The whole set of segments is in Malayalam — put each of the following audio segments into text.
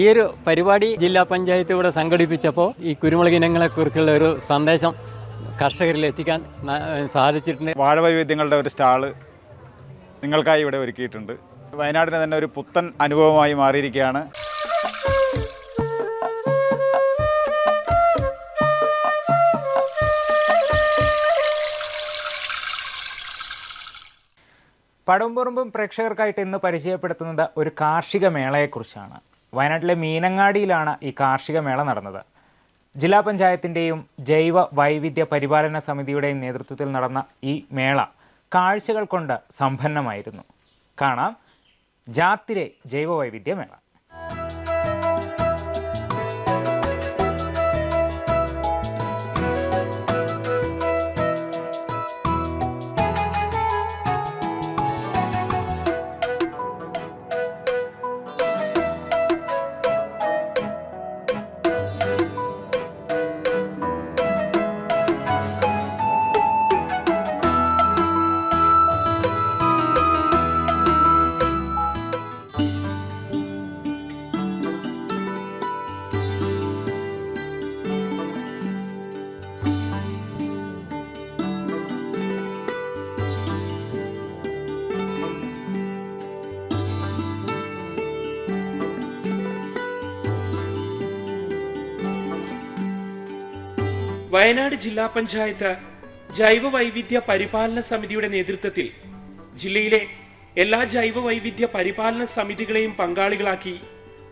ഈ ഒരു പരിപാടി ജില്ലാ പഞ്ചായത്ത് ഇവിടെ സംഘടിപ്പിച്ചപ്പോൾ ഈ കുരുമുളക് ഇനങ്ങളെക്കുറിച്ചുള്ള ഒരു സന്ദേശം കർഷകരിൽ എത്തിക്കാൻ സാധിച്ചിട്ടുണ്ട്. വാഴ വൈവിധ്യങ്ങളുടെ ഒരു സ്റ്റാൾ നിങ്ങൾക്കായി ഇവിടെ ഒരുക്കിയിട്ടുണ്ട്. വയനാടിന് തന്നെ ഒരു പുത്തൻ അനുഭവമായി മാറിയിരിക്കുകയാണ്. പടംപുറമ്പും പ്രേക്ഷകർക്കായിട്ട് ഇന്ന് പരിചയപ്പെടുത്തുന്നത് ഒരു കാർഷിക മേളയെക്കുറിച്ചാണ്. വയനാട്ടിലെ മീനങ്ങാടിയിലാണ് ഈ കാർഷിക മേള നടന്നത്. ജില്ലാ പഞ്ചായത്തിന്റെയും ജൈവ വൈവിധ്യ പരിപാലന സമിതിയുടെയും നേതൃത്വത്തിൽ നടന്ന ഈ മേള കാഴ്ചകൾ കൊണ്ട് സമ്പന്നമായിരുന്നു. കാണാം ജാത്തിരെ ജൈവ വൈവിധ്യ മേള. വയനാട് ജില്ലാ പഞ്ചായത്ത് ജൈവ വൈവിധ്യ പരിപാലന സമിതിയുടെ നേതൃത്വത്തിൽ ജില്ലയിലെ എല്ലാ ജൈവ വൈവിധ്യ പരിപാലന സമിതികളെയും പങ്കാളികളാക്കി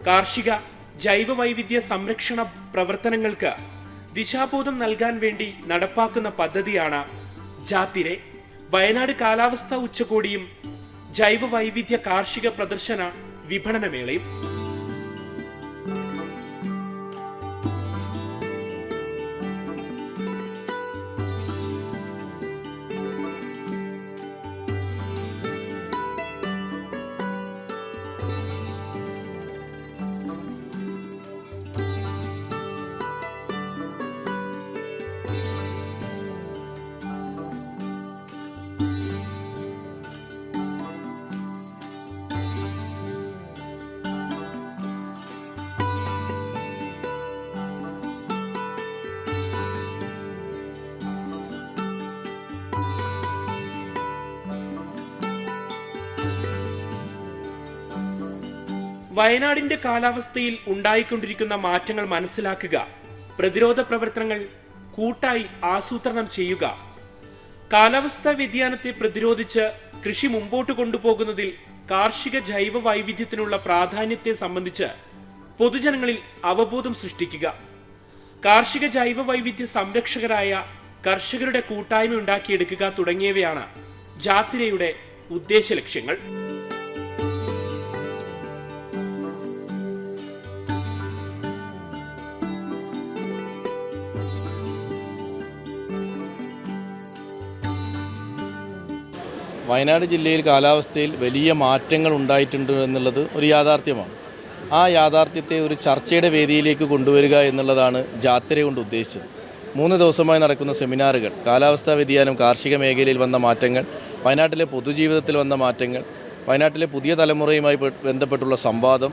കാർഷിക ജൈവ വൈവിധ്യ സംരക്ഷണ പ്രവർത്തനങ്ങൾക്ക് ദിശാബോധം നൽകാൻ വേണ്ടി നടപ്പാക്കുന്ന പദ്ധതിയാണ് ജാത്തിരെ. വയനാട് കാലാവസ്ഥാ ഉച്ചകോടിയും ജൈവ വൈവിധ്യ കാർഷിക പ്രദർശന വിപണനമേളയും. വയനാടിന്റെ കാലാവസ്ഥയിൽ ഉണ്ടായിക്കൊണ്ടിരിക്കുന്ന മാറ്റങ്ങൾ മനസ്സിലാക്കുക. പ്രതിരോധ പ്രവർത്തനങ്ങൾ കൂട്ടായി ആസൂത്രണം ചെയ്യുക. കാലാവസ്ഥാ വ്യതിയാനത്തെ പ്രതിരോധിച്ച് കൃഷി മുമ്പോട്ട് കൊണ്ടുപോകുന്നതിൽ കാർഷിക ജൈവ വൈവിധ്യത്തിനുള്ള പ്രാധാന്യത്തെ സംബന്ധിച്ച് പൊതുജനങ്ങളിൽ അവബോധം സൃഷ്ടിക്കുക. കാർഷിക ജൈവ വൈവിധ്യ സംരക്ഷകരായ കർഷകരുടെ കൂട്ടായ്മ ഉണ്ടാക്കിയെടുക്കുക തുടങ്ങിയവയാണ് ജാത്തിരയുടെ ഉദ്ദേശ ലക്ഷ്യങ്ങൾ. വയനാട് ജില്ലയിൽ കാലാവസ്ഥയിൽ വലിയ മാറ്റങ്ങൾ ഉണ്ടായിട്ടുണ്ട് എന്നുള്ളത് ഒരു യാഥാർത്ഥ്യമാണ്. ആ യാഥാർത്ഥ്യത്തെ ഒരു ചർച്ചയുടെ വേദിയിലേക്ക് കൊണ്ടുവരിക എന്നുള്ളതാണ് ജാത്തിര കൊണ്ട് ഉദ്ദേശിച്ചത്. മൂന്ന് ദിവസമായി നടക്കുന്ന സെമിനാറുകൾ കാലാവസ്ഥാ വ്യതിയാനം കാർഷിക മേഖലയിൽ വന്ന മാറ്റങ്ങൾ വയനാട്ടിലെ പൊതുജീവിതത്തിൽ വന്ന മാറ്റങ്ങൾ വയനാട്ടിലെ പുതിയ തലമുറയുമായി ബന്ധപ്പെട്ടുള്ള സംവാദം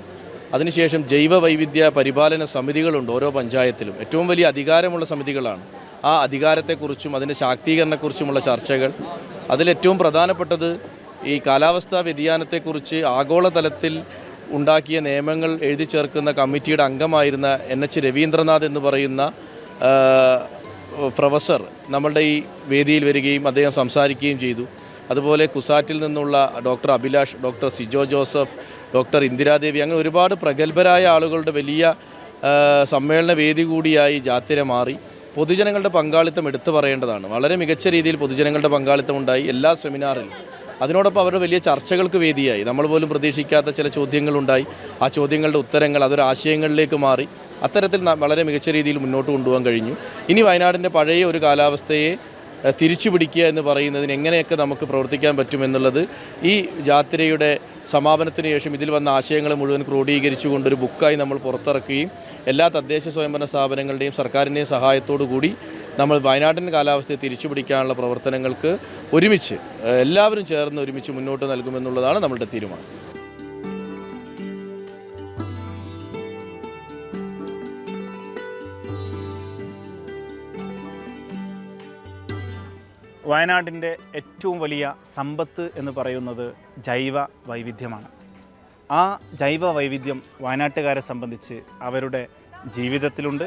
അതിനുശേഷം ജൈവ വൈവിധ്യ പരിപാലന സമിതികളുണ്ട് ഓരോ പഞ്ചായത്തിലും. ഏറ്റവും വലിയ അധികാരമുള്ള സമിതികളാണ്. ആ അധികാരത്തെക്കുറിച്ചും അതിന്റെ ശാക്തീകരണത്തെക്കുറിച്ചുമുള്ള ചർച്ചകൾ അതിലേറ്റവും പ്രധാനപ്പെട്ടത് ഈ കാലാവസ്ഥാ വ്യതിയാനത്തെക്കുറിച്ച് ആഗോളതലത്തിൽ ഉണ്ടാക്കിയ നിയമങ്ങൾ എഴുതി ചേർക്കുന്ന കമ്മിറ്റിയുടെ അംഗമായിരുന്ന എൻ എച്ച് രവീന്ദ്രനാഥ് എന്ന് പറയുന്ന പ്രൊഫസർ നമ്മളുടെ ഈ വേദിയിൽ വരികയും അദ്ദേഹം സംസാരിക്കുകയും ചെയ്തു. അതുപോലെ കുസാറ്റിൽ നിന്നുള്ള doctor Abhilash doctor Sijo Joseph doctor Indiradevi അങ്ങനെ ഒരുപാട് പ്രഗത്ഭരായ ആളുകളുടെ വലിയ സമ്മേളന വേദി കൂടിയായി ജാത്തിര മാറി. പൊതുജനങ്ങളുടെ പങ്കാളിത്തം എടുത്തു പറയേണ്ടതാണ്. വളരെ മികച്ച രീതിയിൽ പൊതുജനങ്ങളുടെ പങ്കാളിത്തം ഉണ്ടായി എല്ലാ സെമിനാറിലും. അതിനോടൊപ്പം അവരുടെ വലിയ ചർച്ചകൾക്ക് വേദിയായി. നമ്മൾ പോലും പ്രതീക്ഷിക്കാത്ത ചില ചോദ്യങ്ങളുണ്ടായി ആ ചോദ്യങ്ങളുടെ ഉത്തരങ്ങൾ അതൊരു ആശയങ്ങളിലേക്ക് മാറി. അത്തരത്തിൽ വളരെ മികച്ച രീതിയിൽ മുന്നോട്ട് കൊണ്ടുപോകാൻ കഴിഞ്ഞു. ഇനി വയനാടിന്റെ പഴയ ഒരു കാലാവസ്ഥയെ തിരിച്ചു പിടിക്കുക എന്ന് പറയുന്നതിന് എങ്ങനെയൊക്കെ നമുക്ക് പ്രവർത്തിക്കാൻ പറ്റുമെന്നുള്ളത് ഈ ജാത്തിരയുടെ സമാപനത്തിന് ശേഷം ഇതിൽ വന്ന ആശയങ്ങൾ മുഴുവൻ ക്രോഡീകരിച്ചുകൊണ്ട് ഒരു ബുക്കായി നമ്മൾ പുറത്തിറക്കുകയും എല്ലാ തദ്ദേശ സ്വയംഭരണ സ്ഥാപനങ്ങളുടെയും സർക്കാരിന്റെയും സഹായത്തോടു കൂടി നമ്മൾ വയനാട്ടിന്റെ കാലാവസ്ഥയെ തിരിച്ചു പിടിക്കാനുള്ള പ്രവർത്തനങ്ങൾക്ക് ഒരുമിച്ച് എല്ലാവരും ചേർന്ന് ഒരുമിച്ച് മുന്നോട്ട് നൽകുമെന്നുള്ളതാണ് നമ്മളുടെ തീരുമാനം. വയനാടിന്റെ ഏറ്റവും വലിയ സമ്പത്ത് എന്ന് പറയുന്നത് ജൈവ വൈവിധ്യമാണ്. ആ ജൈവ വൈവിധ്യം വയനാട്ടുകാരെ സംബന്ധിച്ച് അവരുടെ ജീവിതത്തിലുണ്ട്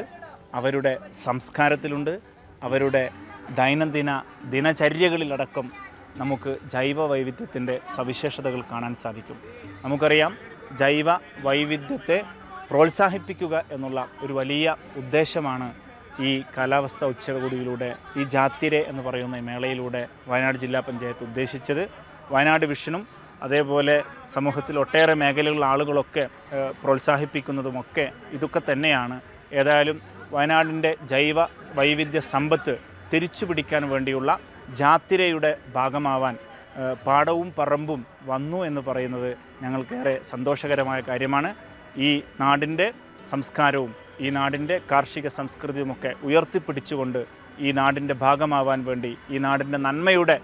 അവരുടെ സംസ്കാരത്തിലുണ്ട് അവരുടെ ദൈനംദിന ദിനചര്യകളിലടക്കം നമുക്ക് ജൈവ വൈവിധ്യത്തിന്റെ സവിശേഷതകൾ കാണാൻ സാധിക്കും. നമുക്കറിയാം ജൈവ വൈവിധ്യത്തെ പ്രോത്സാഹിപ്പിക്കുക എന്നുള്ള ഒരു വലിയ ഉദ്ദേശമാണ് ഈ കാലാവസ്ഥ ഉച്ചകോടിയിലൂടെ ഈ ജാത്തിരെ എന്ന് പറയുന്ന മേളയിലൂടെ വയനാട് ജില്ലാ പഞ്ചായത്ത് ഉദ്ദേശിച്ചത്. വയനാട് വിഷനും അതേപോലെ സമൂഹത്തിൽ ഒട്ടേറെ മേഖലകളിലുള്ള ആളുകളൊക്കെ പ്രോത്സാഹിപ്പിക്കുന്നതുമൊക്കെ ഇതൊക്കെ തന്നെയാണ്. ഏതായാലും വയനാടിന്റെ ജൈവ വൈവിധ്യ സമ്പത്ത് തിരിച്ചു പിടിക്കാൻ വേണ്ടിയുള്ള ജാത്തിരയുടെ ഭാഗമാവാൻ പാടവും പറമ്പും വന്നു എന്ന് പറയുന്നത് ഞങ്ങൾക്കേറെ സന്തോഷകരമായ കാര്യമാണ്. ഈ നാടിന്റെ സംസ്കാരവും ഈ നാടിന്റെ കാർഷിക സംസ്കൃതിയുമൊക്കെ ഉയർത്തിപ്പിടിച്ചുകൊണ്ട് ഈ നാടിന്റെ ഭാഗമാവാൻ വേണ്ടി ഈ നാടിന്റെ നന്മയുടെ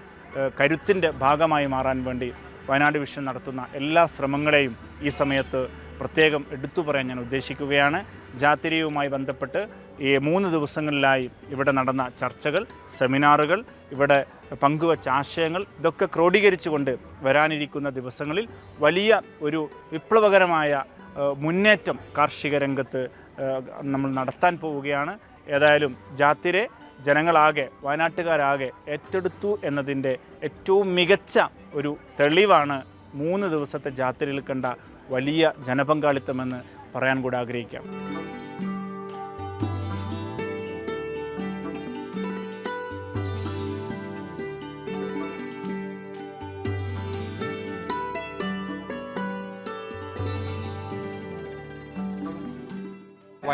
കരുത്തിന്റെ ഭാഗമായി മാറാൻ വേണ്ടി വയനാട് വിഷൻ നടത്തുന്ന എല്ലാ ശ്രമങ്ങളെയും ഈ സമയത്ത് പ്രത്യേകം എടുത്തു പറയാൻ ഞാൻ ഉദ്ദേശിക്കുകയാണ്. ജാത്തിരിയുമായി ബന്ധപ്പെട്ട് ഈ മൂന്ന് ദിവസങ്ങളിലായി ഇവിടെ നടന്ന ചർച്ചകൾ സെമിനാറുകൾ ഇവിടെ പങ്കുവച്ച ആശയങ്ങൾ ഇതൊക്കെ ക്രോഡീകരിച്ചുകൊണ്ട് വരാനിരിക്കുന്ന ദിവസങ്ങളിൽ വലിയ ഒരു വിപ്ലവകരമായ മുന്നേറ്റം കാർഷിക രംഗത്ത് നമ്മൾ നടത്താൻ പോവുകയാണ്. ഏതായാലും ജാത്തിരെ ജനങ്ങളാകെ വയനാട്ടുകാരാകെ ഏറ്റെടുത്തു എന്നതിന്റെ ഏറ്റവും മികച്ച ഒരു തെളിവാണ് മൂന്ന് ദിവസത്തെ ജാത്തിരയിൽ കണ്ട വലിയ ജനപങ്കാളിത്തമെന്ന് പറയാൻ കൂടെ ആഗ്രഹിക്കാം.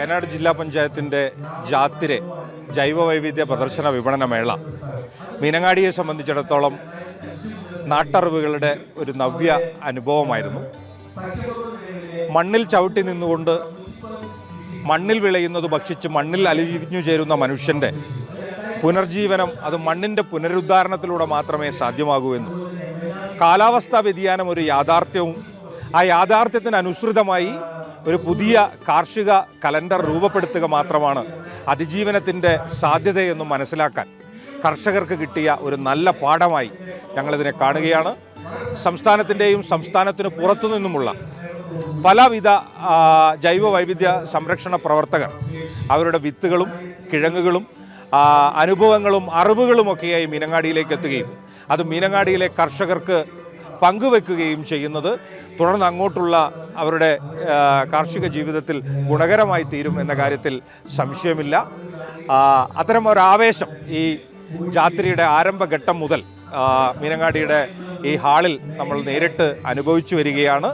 വയനാട് ജില്ലാ പഞ്ചായത്തിന്റെ ജാത്തിരെ ജൈവവൈവിധ്യ പ്രദർശന വിപണന മേള. മീനങ്ങാടിയെ സംബന്ധിച്ചിടത്തോളം നാട്ടറിവുകളുടെ ഒരു നവ്യ അനുഭവമായിരുന്നു. മണ്ണിൽ ചവിട്ടി നിന്നുകൊണ്ട് മണ്ണിൽ വിളയുന്നത് ഭക്ഷിച്ച് മണ്ണിൽ അലിഞ്ഞു ചേരുന്ന മനുഷ്യന്റെ പുനർജീവനം അത് മണ്ണിന്റെ പുനരുദ്ധാരണത്തിലൂടെ മാത്രമേ സാധ്യമാകൂ എന്നും. കാലാവസ്ഥാ വ്യതിയാനം ഒരു യാഥാർത്ഥ്യവും ആ യാഥാർത്ഥ്യത്തിന് അനുസൃതമായി ഒരു പുതിയ കാർഷിക കലണ്ടർ രൂപപ്പെടുത്തുക മാത്രമാണ് അതിജീവനത്തിന്റെ സാധ്യതയെന്നും മനസ്സിലാക്കാൻ കർഷകർക്ക് കിട്ടിയ ഒരു നല്ല പാഠമായി ഞങ്ങളിതിനെ കാണുകയാണ്. സംസ്ഥാനത്തിന്റെയും സംസ്ഥാനത്തിന് പുറത്തു നിന്നുമുള്ള പലവിധ ജൈവ വൈവിധ്യ സംരക്ഷണ പ്രവർത്തകർ അവരുടെ വിത്തുകളും കിഴങ്ങുകളും അനുഭവങ്ങളും അറിവുകളുമൊക്കെയായി മീനങ്ങാടിയിലേക്ക് എത്തുകയും അത് മീനങ്ങാടിയിലെ കർഷകർക്ക് പങ്കുവെക്കുകയും ചെയ്യുന്നത് തുടർന്ന് അങ്ങോട്ടുള്ള അവരുടെ കാർഷിക ജീവിതത്തിൽ ഗുണകരമായി തീരും എന്ന കാര്യത്തിൽ സംശയമില്ല. അത്തരം ഒരാവേശം ഈ ജാത്രിയുടെ ആരംഭഘട്ടം മുതൽ മീനങ്ങാടിയുടെ ഈ ഹാളിൽ നമ്മൾ നേരിട്ട് അനുഭവിച്ചു വരികയാണ്.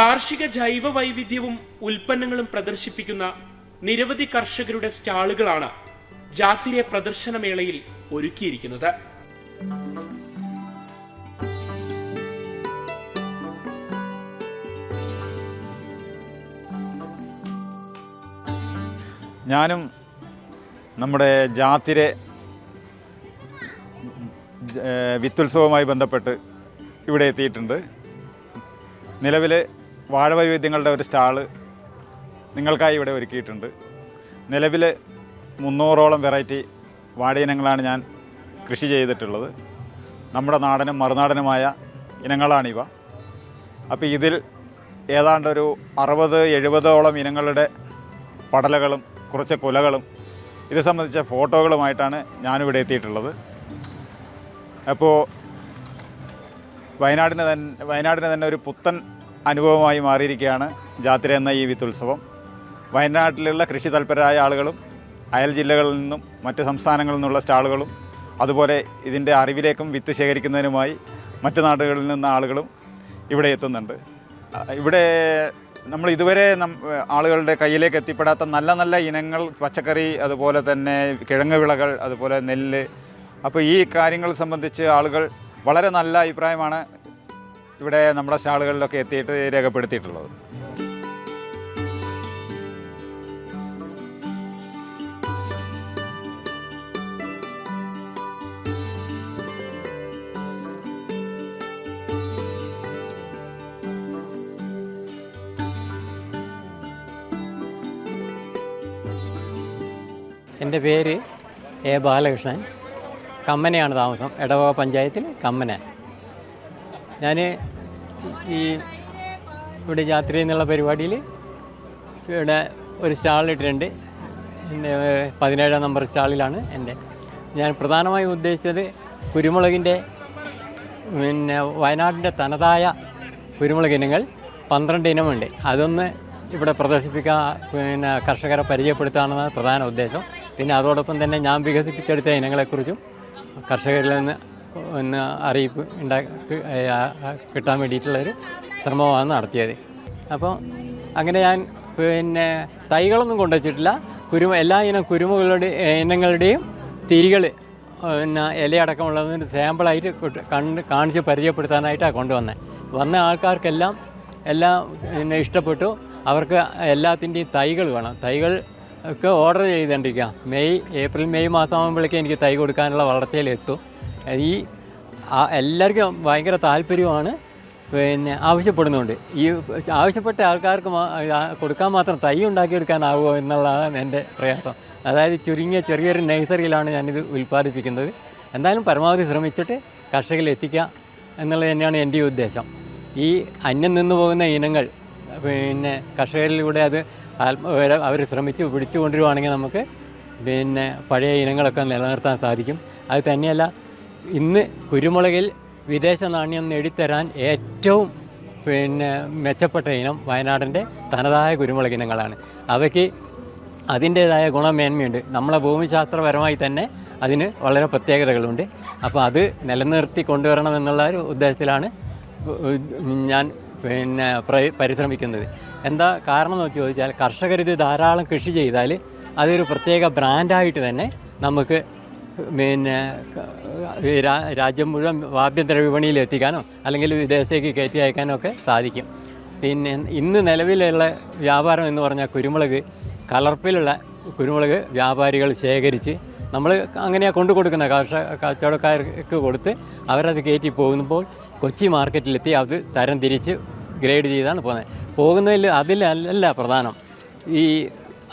കാർഷിക ജൈവ വൈവിധ്യവും ഉൽപ്പന്നങ്ങളും പ്രദർശിപ്പിക്കുന്ന നിരവധി കർഷകരുടെ സ്റ്റാളുകളാണ് ജാത്തിരെ പ്രദർശനമേളയിൽ ഒരുക്കിയിരിക്കുന്നത്. ഞാനും നമ്മുടെ ജാത്തിരെ വിത്തുത്സവവുമായി ബന്ധപ്പെട്ട് ഇവിടെ എത്തിയിട്ടുണ്ട്. നിലവിൽ വാഴവൈവിധ്യങ്ങളുടെ ഒരു സ്റ്റാൾ നിങ്ങൾക്കായി ഇവിടെ ഒരുക്കിയിട്ടുണ്ട്. നിലവിൽ മുന്നൂറോളം വെറൈറ്റി വാഴയിനങ്ങളാണ് ഞാൻ കൃഷി ചെയ്തിട്ടുള്ളത്. നമ്മുടെ നാടനും മറുനാടനുമായ ഇനങ്ങളാണിവ. അപ്പോൾ ഇതിൽ ഏതാണ്ട് ഒരു അറുപത് എഴുപതോളം ഇനങ്ങളുടെ പടലകളും കുറച്ച് കുലകളും ഇത് സംബന്ധിച്ച ഫോട്ടോകളുമായിട്ടാണ് ഞാനിവിടെ എത്തിയിട്ടുള്ളത്. അപ്പോൾ വയനാടിന് തന്നെ വയനാടിന് തന്നെ ഒരു പുത്തൻ അനുഭവമായി മാറിയിരിക്കുകയാണ് ജാത്ര എന്ന ഈ വിത്തുത്സവം. വയനാട്ടിലുള്ള കൃഷി തൽപരരായ ആളുകളും അയൽ ജില്ലകളിൽ നിന്നും മറ്റ് സംസ്ഥാനങ്ങളിൽ നിന്നുള്ള സ്റ്റാളുകളും അതുപോലെ ഇതിന്റെ അറിവിലേക്കും വിത്ത് ശേഖരിക്കുന്നതിനുമായി മറ്റ് നാടുകളിൽ നിന്ന് ആളുകളും ഇവിടെ എത്തുന്നുണ്ട്. ഇവിടെ നമ്മൾ ഇതുവരെ ആളുകളുടെ കയ്യിലേക്ക് എത്തിപ്പെടാത്ത നല്ല നല്ല ഇനങ്ങൾ പച്ചക്കറി അതുപോലെ തന്നെ കിഴങ്ങ് വിളകൾ അതുപോലെ നെല്ല്. അപ്പോൾ ഈ കാര്യങ്ങൾ സംബന്ധിച്ച് ആളുകൾ വളരെ നല്ല അഭിപ്രായമാണ്. ഇവിടെ നമ്മുടെ സ്റ്റാളുകളിലൊക്കെ എത്തിയിട്ട് രേഖപ്പെടുത്തിയിട്ടുള്ളത്. എന്റെ പേര് എ ബാലകൃഷ്ണൻ. കമ്മനയാണ് താമസം. എടവക പഞ്ചായത്തിൽ കമ്മന. ഞാൻ ഈ ഇവിടെ ജാത്രി എന്നുള്ള പരിപാടിയിൽ ഇവിടെ ഒരു സ്റ്റാളിട്ടിട്ടുണ്ട് പിന്നെ പതിനേഴാം നമ്പർ സ്റ്റാളിലാണ് എന്റെ. ഞാൻ പ്രധാനമായും ഉദ്ദേശിച്ചത് കുരുമുളകിന്റെ പിന്നെ വയനാടിന്റെ തനതായ കുരുമുളക് ഇനങ്ങൾ പന്ത്രണ്ട് ഇനമുണ്ട്. അതൊന്ന് ഇവിടെ പ്രദർശിപ്പിക്കാൻ പിന്നെ കർഷകരെ പരിചയപ്പെടുത്താനാണ് പ്രധാന ഉദ്ദേശം. പിന്നെ അതോടൊപ്പം തന്നെ ഞാൻ വികസിപ്പിച്ചെടുത്ത ഇനങ്ങളെക്കുറിച്ചും കർഷകരിൽ നിന്ന് ഒന്ന് അറിയിപ്പ് ഉണ്ടാക്കി കിട്ടാൻ വേണ്ടിയിട്ടുള്ളൊരു ശ്രമമാണ് നടത്തിയത്. അപ്പോൾ അങ്ങനെ ഞാൻ പിന്നെ തൈകളൊന്നും കൊണ്ടുവച്ചിട്ടില്ല. കുരുമ എല്ലാ ഇനം കുരുമുകളുടെ ഇനങ്ങളുടെയും തിരികൾ പിന്നെ ഇലയടക്കമുള്ളതിന്റെ സാമ്പിളായിട്ട് കണ്ട് കാണിച്ച് പരിചയപ്പെടുത്താനായിട്ടാണ് കൊണ്ടുവന്നത് വന്ന ആൾക്കാർക്കെല്ലാം എല്ലാം പിന്നെ ഇഷ്ടപ്പെട്ടു. അവർക്ക് എല്ലാത്തിന്റെയും തൈകൾ വേണം. തൈകൾ ഒക്കെ ഓർഡർ ചെയ്തുകൊണ്ടിരിക്കുക മെയ് ഏപ്രിൽ മെയ് മാസം ആകുമ്പോഴേക്കും എനിക്ക് തൈ കൊടുക്കാനുള്ള വളർച്ചയിലെത്തും. ഈ എല്ലാവർക്കും ഭയങ്കര താല്പര്യമാണ് പിന്നെ ആവശ്യപ്പെടുന്നുണ്ട്. ഈ ആവശ്യപ്പെട്ട ആൾക്കാർക്ക് കൊടുക്കാൻ മാത്രം തൈ ഉണ്ടാക്കിയെടുക്കാനാവുമോ എന്നുള്ളതാണ് എന്റെ പ്രയാസം. അതായത് ചുരുങ്ങിയ ചെറിയൊരു നഴ്സറിയിലാണ് ഞാനിത് ഉൽപ്പാദിപ്പിക്കുന്നത്. എന്തായാലും പരമാവധി ശ്രമിച്ചിട്ട് കർഷകരിൽ എത്തിക്കുക എന്നുള്ളത് തന്നെയാണ് എന്റെ ഉദ്ദേശം. ഈ അന്യം നിന്ന് പോകുന്ന ഇനങ്ങൾ പിന്നെ കർഷകരിലൂടെ അത് അവർ ശ്രമിച്ച് പിടിച്ചു കൊണ്ടുവരുവാണെങ്കിൽ നമുക്ക് പിന്നെ പഴയ ഇനങ്ങളൊക്കെ നിലനിർത്താൻ സാധിക്കും. അത് തന്നെയല്ല ഇന്ന് കുരുമുളകിൽ വിദേശ നാണ്യം നേടിത്തരാൻ ഏറ്റവും പിന്നെ മെച്ചപ്പെട്ട ഇനം വയനാടിന്റെ തനതായ കുരുമുളക് ഇനങ്ങളാണ്. അവയ്ക്ക് അതിന്റേതായ ഗുണമേന്മയുണ്ട്. നമ്മളെ ഭൂമിശാസ്ത്രപരമായി തന്നെ അതിന് വളരെ പ്രത്യേകതകളുണ്ട്. അപ്പോൾ അത് നിലനിർത്തി കൊണ്ടുവരണം എന്നുള്ള ഒരു ഉദ്ദേശത്തിലാണ് ഞാൻ പിന്നെ പരിശ്രമിക്കുന്നത്. എന്താ കാരണം എന്ന് ചോദിച്ചാൽ കർഷകരിത് ധാരാളം കൃഷി ചെയ്താൽ അതൊരു പ്രത്യേക ബ്രാൻഡായിട്ട് തന്നെ നമുക്ക് പിന്നെ രാജ്യം മുഴുവൻ ആഭ്യന്തര വിപണിയിൽ എത്തിക്കാനോ അല്ലെങ്കിൽ വിദേശത്തേക്ക് കയറ്റി അയക്കാനോ ഒക്കെ സാധിക്കും. പിന്നെ ഇന്ന് നിലവിലുള്ള വ്യാപാരം എന്ന് പറഞ്ഞാൽ കുരുമുളക് കലർപ്പിലുള്ള കുരുമുളക് വ്യാപാരികൾ ശേഖരിച്ച് നമ്മൾ അങ്ങനെയാണ് കൊണ്ടു കൊടുക്കുന്ന കർഷക കച്ചവടക്കാർക്ക് കൊടുത്ത് അവരത് കയറ്റി പോകുമ്പോൾ കൊച്ചി മാർക്കറ്റിലെത്തി അത് തരം തിരിച്ച് ഗ്രേഡ് ചെയ്താണ് പോകുന്നത്. പോകുന്നതിൽ അതിലല്ല പ്രധാനം. ഈ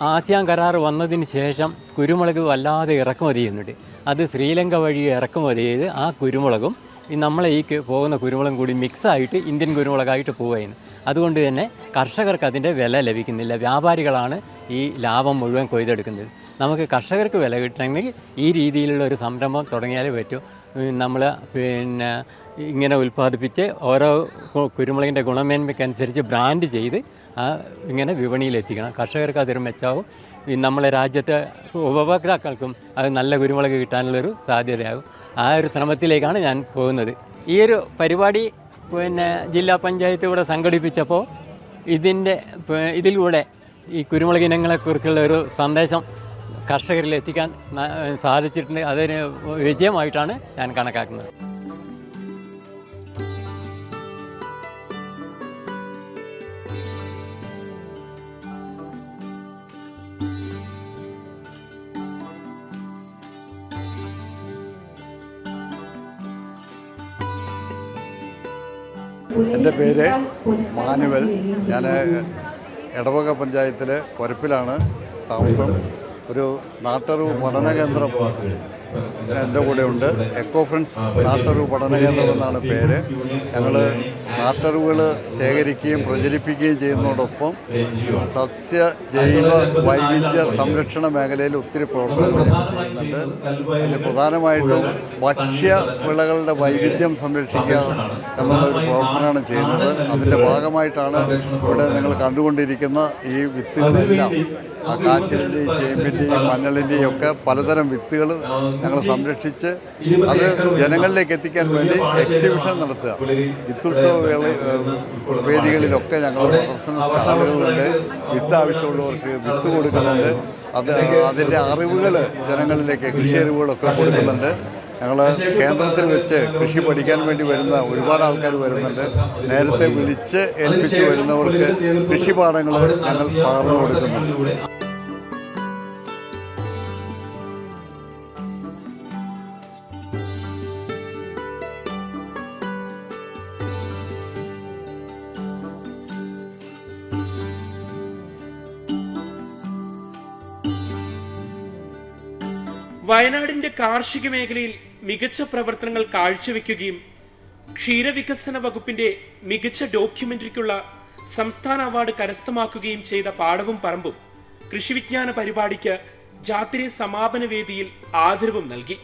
ആസിയാൻ കരാർ വന്നതിന് ശേഷം കുരുമുളക് വല്ലാതെ ഇറക്കുമതി ചെയ്യുന്നുണ്ട്. അത് ശ്രീലങ്ക വഴി ഇറക്കുമതി ചെയ്ത് ആ കുരുമുളകും നമ്മളെ ഈ പോകുന്ന കുരുമുളകും കൂടി മിക്സായിട്ട് ഇന്ത്യൻ കുരുമുളകായിട്ട് പോവുകയാണ്. അതുകൊണ്ട് തന്നെ കർഷകർക്ക് അതിന്റെ വില ലഭിക്കുന്നില്ല. വ്യാപാരികളാണ് ഈ ലാഭം മുഴുവൻ കൊയ്തെടുക്കുന്നത്. നമുക്ക് കർഷകർക്ക് വില കിട്ടണമെങ്കിൽ ഈ രീതിയിലുള്ള ഒരു സംരംഭം തുടങ്ങിയാലേ പറ്റൂ. നമ്മൾ പിന്നെ ഇങ്ങനെ ഉൽപ്പാദിപ്പിച്ച് ഓരോ കുരുമുളകിന്റെ ഗുണമേന്മയ്ക്കനുസരിച്ച് ബ്രാൻഡ് ചെയ്ത് ഇങ്ങനെ വിപണിയിലെത്തിക്കണം. കർഷകർക്ക് അതൊരു മെച്ചമാവും. ഈ നമ്മളെ രാജ്യത്തെ ഉപഭോക്താക്കൾക്കും അത് നല്ല കുരുമുളക് കിട്ടാനുള്ളൊരു സാധ്യതയാകും ആ ഒരു ശ്രമത്തിലേക്കാണ് ഞാൻ പോകുന്നത്. ഈ ഒരു പരിപാടി പിന്നെ ജില്ലാ പഞ്ചായത്ത് ഇവിടെ സംഘടിപ്പിച്ചപ്പോൾ ഇതിന്റെ ഇതിലൂടെ ഈ കുരുമുളക് ഇനങ്ങളെക്കുറിച്ചുള്ള ഒരു സന്ദേശം കർഷകരിൽ എത്തിക്കാൻ സാധിച്ചിട്ടുണ്ട്. അതൊരു വിജയമായിട്ടാണ് ഞാൻ കണക്കാക്കുന്നത്. എന്റെ പേര് മാനുവൽ. ഞാൻ എടവക പഞ്ചായത്തിലെ പൊരപ്പിലാണ് താമസം. ഒരു നാട്ടറിവ് പഠന കേന്ദ്രം എന്റെ കൂടെ ഉണ്ട് എക്കോ ഫ്രണ്ട്സ് നാട്ടറിവ് പഠന കേന്ദ്രം എന്നാണ് പേര്. ഞങ്ങൾ നാട്ടറിവുകൾ ശേഖരിക്കുകയും പ്രചരിപ്പിക്കുകയും ചെയ്യുന്നതോടൊപ്പം സസ്യ ജൈവ വൈവിധ്യ സംരക്ഷണ മേഖലയിൽ ഒത്തിരി പ്രവർത്തനങ്ങൾ ചെയ്യുന്നുണ്ട് അതിൽ പ്രധാനമായിട്ടും ഭക്ഷ്യ വിളകളുടെ വൈവിധ്യം സംരക്ഷിക്കുക എന്നുള്ള ഒരു പ്രവർത്തനമാണ് ചെയ്യുന്നത്. അതിന്റെ ഭാഗമായിട്ടാണ് ഇവിടെ നിങ്ങൾ കണ്ടുകൊണ്ടിരിക്കുന്ന ഈ വിത്തുകളെല്ലാം. ആ കാച്ചിലിന്റെയും ചേമ്പിന്റെയും മഞ്ഞളിന്റെയും ഒക്കെ പലതരം വിത്തുകൾ ഞങ്ങൾ സംരക്ഷിച്ച് അത് ജനങ്ങളിലേക്ക് എത്തിക്കാൻ വേണ്ടി എക്സിബിഷൻ നടത്തുക. വിത്തുത്സവ വേള വേദികളിലൊക്കെ ഞങ്ങൾ പ്രദർശന സ്റ്റാളുകളുണ്ട് വിത്ത് ആവശ്യമുള്ളവർക്ക് വിത്ത് കൊടുക്കുന്നുണ്ട്. അത് അതിന്റെ അറിവുകൾ ജനങ്ങളിലേക്ക് കൃഷി അറിവുകളൊക്കെ കൊടുക്കുന്നുണ്ട്. ഞങ്ങൾ കേന്ദ്രത്തിൽ വെച്ച് കൃഷി പഠിക്കാൻ വേണ്ടി വരുന്ന ഒരുപാട് ആൾക്കാർ വരുന്നുണ്ട്. നേരത്തെ വിളിച്ച് ഏൽപ്പിച്ച് വരുന്നവർക്ക് കൃഷിപാഠങ്ങൾ ഞങ്ങൾ പകർന്നു കൊടുക്കുന്നുണ്ട്. വയനാടിന്റെ കാർഷിക മേഖലയിൽ മികച്ച പ്രവർത്തനങ്ങൾ കാഴ്ചവെക്കുകയും ക്ഷീരവികസന വകുപ്പിന്റെ മികച്ച ഡോക്യുമെന്ററിക്കുള്ള സംസ്ഥാന അവാർഡ് കരസ്ഥമാക്കുകയും ചെയ്ത പാടവും പറമ്പും കൃഷിവിജ്ഞാന പരിപാടിക്ക് ജാത്തിരെ സമാപന വേദിയിൽ ആദരവും നൽകി.